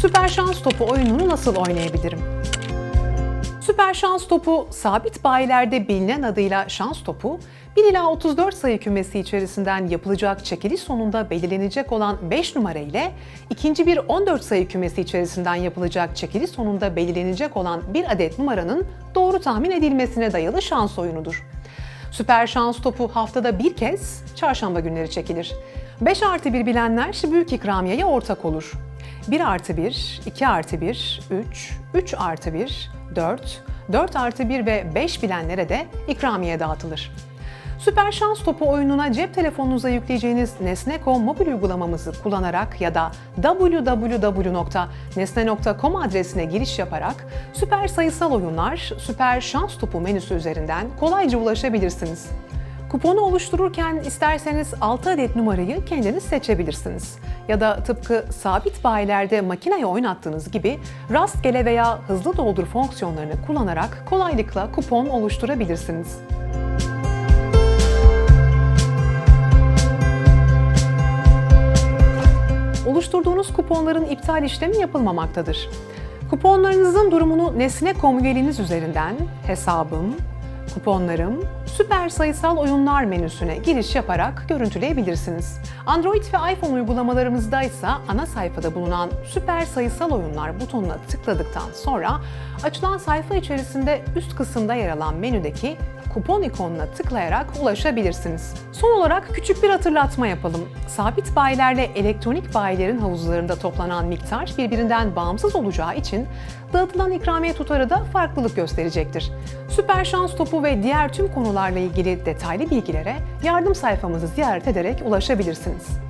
Süper Şans Topu oyununu nasıl oynayabilirim? Süper Şans Topu, sabit bayilerde bilinen adıyla şans topu, 1 ila 34 sayı kümesi içerisinden yapılacak çekiliş sonunda belirlenecek olan 5 numara ile ikinci bir 14 sayı kümesi içerisinden yapılacak çekiliş sonunda belirlenecek olan bir adet numaranın doğru tahmin edilmesine dayalı şans oyunudur. Süper Şans Topu haftada bir kez çarşamba günleri çekilir. 5 artı 1 bilenler büyük ikramiyeye ortak olur. 1 artı 1, 2 artı 1, 3, 3 artı 1, 4, 4 artı 1 ve 5 bilenlere de ikramiye dağıtılır. Süper Şans Topu oyununa cep telefonunuza yükleyeceğiniz Nesne.com mobil uygulamamızı kullanarak ya da www.nesne.com adresine giriş yaparak süper sayısal oyunlar, süper şans topu menüsü üzerinden kolayca ulaşabilirsiniz. Kuponu oluştururken isterseniz 6 adet numarayı kendiniz seçebilirsiniz. Ya da tıpkı sabit bayilerde makineye oynattığınız gibi rastgele veya hızlı doldur fonksiyonlarını kullanarak kolaylıkla kupon oluşturabilirsiniz. Oluşturduğunuz kuponların iptal işlemi yapılmamaktadır. Kuponlarınızın durumunu Nesne.com üyeliğiniz üzerinden hesabım, kuponlarım, süper sayısal oyunlar menüsüne giriş yaparak görüntüleyebilirsiniz. Android ve iPhone uygulamalarımızda ise ana sayfada bulunan süper sayısal oyunlar butonuna tıkladıktan sonra açılan sayfa içerisinde üst kısımda yer alan menüdeki kupon ikonuna tıklayarak ulaşabilirsiniz. Son olarak küçük bir hatırlatma yapalım. Sabit bayilerle elektronik bayilerin havuzlarında toplanan miktar birbirinden bağımsız olacağı için dağıtılan ikramiye tutarı da farklılık gösterecektir. Süper şans topu ve diğer tüm konularla ilgili detaylı bilgilere yardım sayfamızı ziyaret ederek ulaşabilirsiniz.